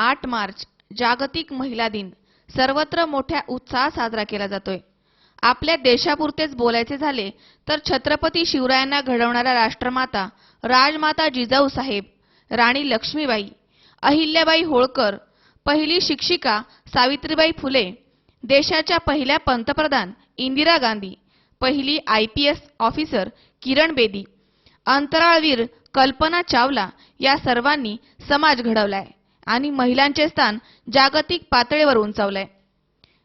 आठ मार्च जागतिक महिला दिन. सर्वत्र मोठ्या उत्साहात साजरा केला जातोय. आपल्या देशापुरतेच बोलायचे झाले तर छत्रपती शिवरायांना घडवणाऱ्या राष्ट्रमाता राजमाता जिजाऊ साहेब राणी लक्ष्मीबाई अहिल्याबाई होळकर पहिली शिक्षिका सावित्रीबाई फुले देशाच्या पहिल्या पंतप्रधान इंदिरा गांधी पहिली I P S officer Kiran Bedi अंतराळवीर Kalpana Chawla या सर्वांनी समाज घडवलाय. आणि महिलांचे स्थान जागतिक पातळीवर उंचावलंय.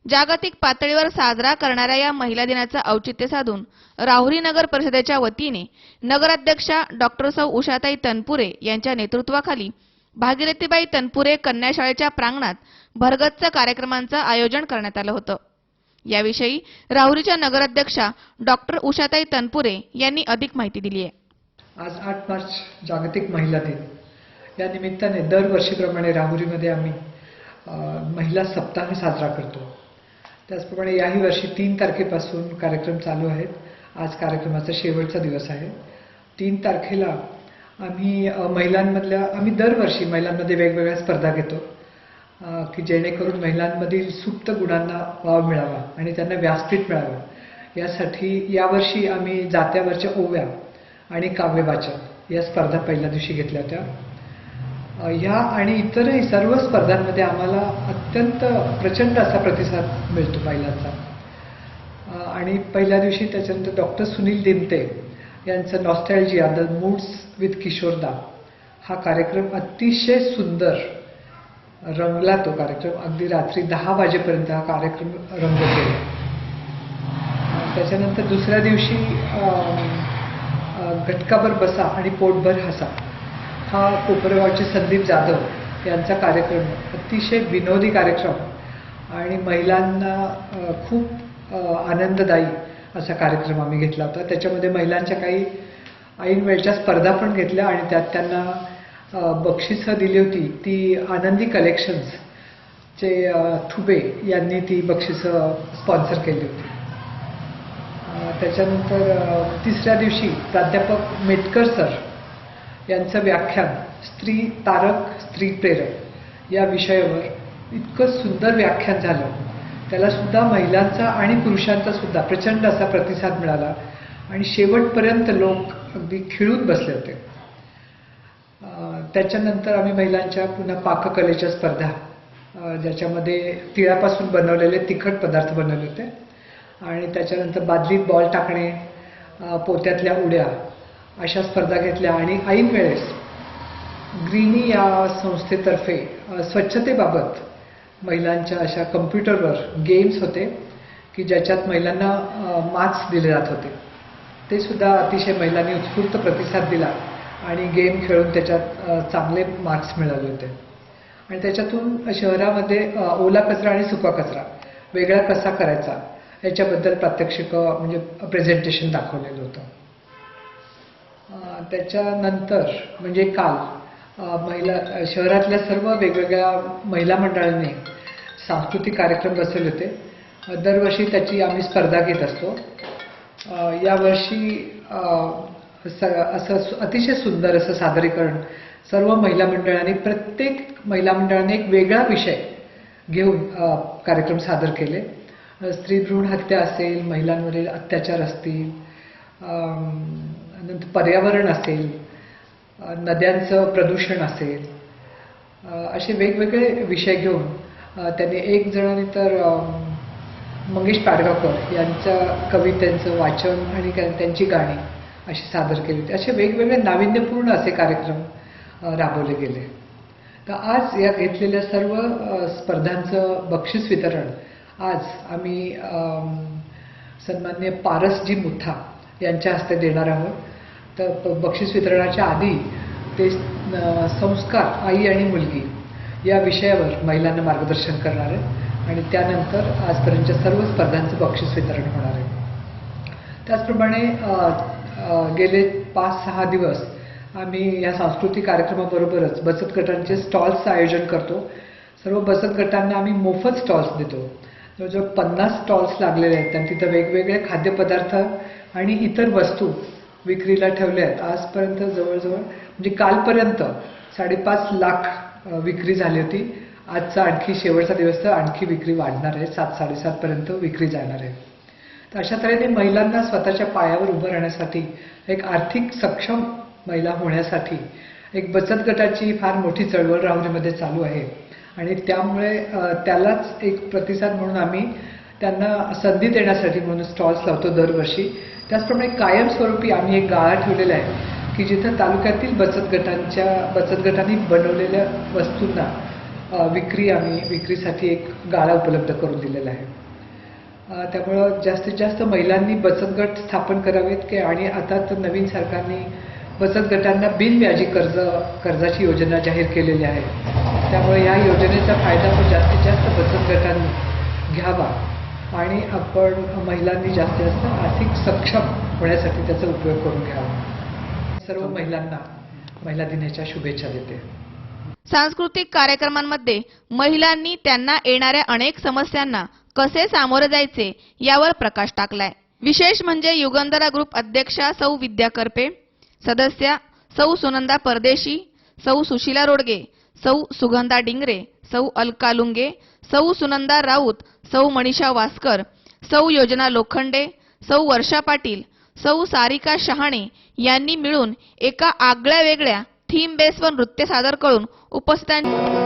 जागतिक पातळीवर साजरा करणाऱ्या या महिला दिनाचं औचित्य साधून राहुरी नगर परिषदेच्या वतीने नगराध्यक्षा डॉक्टर सौ उषाताई तनपुरे यांच्या नेतृत्वाखाली भागीरथीबाई तनपुरे कन्या शाळेच्या प्रांगणात भरगच्च कार्यक्रमांचं आयोजन करण्यात आलं होतं. याविषयी राहुरीच्या नगराध्यक्षा डॉक्टर उषाताई तनपुरे यांनी अधिक माहिती दिली आहे आज आठ मार्च जागतिक महिला दिन. या निमित्ताने दरवर्षीप्रमाणे राहुरीमध्ये आम्ही महिला सप्ताह साजरा करतो. त्याचप्रमाणे याही वर्षी तीन तारखेपासून कार्यक्रम चालू आहेत. आज कार्यक्रमाचा शेवटचा दिवस आहे. तीन तारखेला आम्ही महिलांमधल्या आम्ही दरवर्षी महिलांमध्ये वेगवेगळ्या स्पर्धा घेतो की जेणेकरून महिलांमधील सुप्त गुणांना वाव मिळावा आणि त्यांना व्यासपीठ मिळावं. यासाठी यावर्षी आम्ही जात्यावरच्या ओव्या आणि काव्यवाचन या स्पर्धा पहिल्या दिवशी घेतल्या होत्या. या आणि इतरही सर्व स्पर्धांमध्ये आम्हाला अत्यंत प्रचंड असा प्रतिसाद मिळतो महिलांचा आणि पहिल्या दिवशी त्याच्यानंतर डॉक्टर सुनील दिमते यांचं नॉस्टॅल्जिया द मूड्स विथ किशोरदा हा कार्यक्रम अतिशय सुंदर रंगला तो कार्यक्रम. अगदी रात्री दहा वाजेपर्यंत हा कार्यक्रम रंगत गेला त्याच्यानंतर दुसऱ्या दिवशी घटकाभर बसा आणि पोटभर हसा. हा कोपरेगावचे संदीप जाधव यांचा कार्यक्रम अतिशय विनोदी कार्यक्रम आणि महिलांना खूप आनंददायी असा कार्यक्रम आम्ही घेतला होता. त्याच्यामध्ये महिलांच्या काही ऐन वेळच्या स्पर्धा पण घेतल्या आणि त्यात त्यांना बक्षिसं दिली होती. ती आनंदी कलेक्शन्स चे थुबे यांनी ती बक्षिसं स्पॉन्सर केली होती. त्याच्यानंतर तिसऱ्या दिवशी प्राध्यापक मेटकर सर यांचं व्याख्यान स्त्री तारक स्त्री प्रेरक या विषयावर इतकं सुंदर व्याख्यान झालं. त्याला सुद्धा महिलांचा आणि पुरुषांचा सुद्धा प्रचंड असा प्रतिसाद मिळाला आणि शेवटपर्यंत लोक अगदी खिळून बसले होते. त्याच्यानंतर आम्ही महिलांच्या पुन्हा पाककलेच्या स्पर्धा ज्याच्यामध्ये तिळापासून बनवलेले तिखट पदार्थ बनवले होते. आणि त्याच्यानंतर बादलीत बॉल टाकणे पोत्यातल्या उड्या अशा स्पर्धा घेतल्या आणि ऐन वेळेस ग्रीनी या संस्थेतर्फे स्वच्छतेबाबत महिलांच्या अशा कम्प्युटरवर गेम्स होते की ज्याच्यात महिलांना मार्क्स दिले जात होते. ते सुद्धा अतिशय महिलांनी उत्स्फूर्त प्रतिसाद दिला आणि गेम खेळून त्याच्यात चांगले मार्क्स मिळाले होते. आणि त्याच्यातून शहरामध्ये ओला कचरा आणि सुका कचरा वेगळा कसा करायचा याच्याबद्दल प्रात्यक्षिक म्हणजे प्रेझेंटेशन दाखवलेलं होतं. त्याच्यानंतर म्हणजे काल महिला शहरातल्या सर्व वेगवेगळ्या महिला मंडळांनी सांस्कृतिक कार्यक्रम बसवले होते. दरवर्षी त्याची आम्ही स्पर्धा घेत असतो. यावर्षी स असं अतिशय सुंदर असं सादरीकरण सर्व महिला मंडळांनी प्रत्येक महिला मंडळाने एक वेगळा विषय घेऊन कार्यक्रम सादर केले. स्त्री भ्रूण हत्या असेल महिलांवरील अत्याचार असतील नंतर पर्यावरण असेल नद्यांचं प्रदूषण असेल असे वेगवेगळे विषय घेऊन त्यांनी एक जणांनी तर मंगेश पाडगावकर यांच्या कवितांचं वाचन आणि त्यांची गाणी अशी सादर केली होती. असे वेगवेगळे नाविन्यपूर्ण असे कार्यक्रम राबवले गेले. तर आज या घेतलेल्या सर्व स्पर्धांचं बक्षीस वितरण आज आम्ही सन्मान्य पारसजी मुथा यांच्या हस्ते देणार आहोत. तर बक्षीस वितरणाच्या आधी ते संस्कार आई आणि मुलगी या विषयावर महिलांना मार्गदर्शन करणार आहे आणि त्यानंतर आजपर्यंतच्या सर्व स्पर्धांचं बक्षीस वितरण होणार आहे. त्याचप्रमाणे गेले पाच सहा दिवस आम्ही या सांस्कृतिक कार्यक्रमाबरोबरच बचत गटांचे स्टॉल्सचं आयोजन करतो. सर्व बचत गटांना आम्ही मोफत स्टॉल्स देतो. जवळजवळ पन्नास स्टॉल्स लागलेले आहेत. आणि तिथं वेगवेगळे खाद्यपदार्थ आणि इतर वस्तू विक्रीला ठेवल्या आहेत आजपर्यंत जवळजवळ म्हणजे कालपर्यंत साडेपाच लाख विक्री झाली होती. आजचा आणखी शेवटचा दिवस तर आणखी विक्री वाढणार आहे. सात साडेसातपर्यंत विक्री जाणार आहे. तर अशा तऱ्हेने महिलांना स्वतःच्या पायावर उभं राहण्यासाठी एक आर्थिक सक्षम महिला होण्यासाठी एक बचत गटाची फार मोठी चळवळ राहुरीमध्ये चालू आहे. आणि त्यामुळे त्यालाच एक प्रतिसाद म्हणून आम्ही त्यांना संधी देण्यासाठी म्हणून स्टॉल्स लावतो दरवर्षी. त्याचप्रमाणे कायमस्वरूपी आम्ही एक गाळा ठेवलेला आहे की जिथं तालुक्यातील बचत गटांच्या बचत गटांनी बनवलेल्या वस्तूंना विक्री आम्ही विक्रीसाठी एक गाळा उपलब्ध करून दिलेला आहे. त्यामुळं जास्तीत जास्त महिलांनी बचत गट स्थापन करावेत की आणि आता तर नवीन सरकारने बचत गटांना बिनव्याजी कर्ज कर्जाची योजना जाहीर केलेली आहे. त्यामुळे या योजनेचा फायदा पण जास्तीत जास्त बचत गटांनी घ्यावा. आणि आपण महिलांनी जास्तीत जास्त आर्थिक सक्षम होण्यासाठी त्याचा उपयोग करून घ्यावा. सर्व महिलांना महिला दिनाच्या शुभेच्छा देते. सांस्कृतिक कार्यक्रमांमध्ये महिलांनी त्यांना येणाऱ्या अनेक समस्यांना कसे सामोरे जायचे यावर प्रकाश टाकलाय. विशेष म्हणजे युगंधरा ग्रुप अध्यक्षा सौ विद्या करपे सदस्या सौ सुनंदा परदेशी सौ सुशीला रोडगे सौ सुगंधा डिंगरे सौ अलका लुंगे सौ सुनंदा राऊत सौ मनीषा वास्कर सौ योजना लोखंडे सौ वर्षा पाटील सौ सारिका शहाणे यांनी मिळून एका आगळ्या वेगळ्या थीम बेसवर नृत्य सादर करून उपस्थितांनी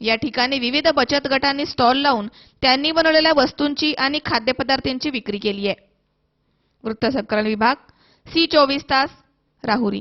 या ठिकाणी विविध बचत गटांनी स्टॉल लावून त्यांनी बनवलेल्या वस्तूंची आणि खाद्यपदार्थांची विक्री केली आहे. वृत्तसंकलन विभाग सी चोवीस तास राहुरी.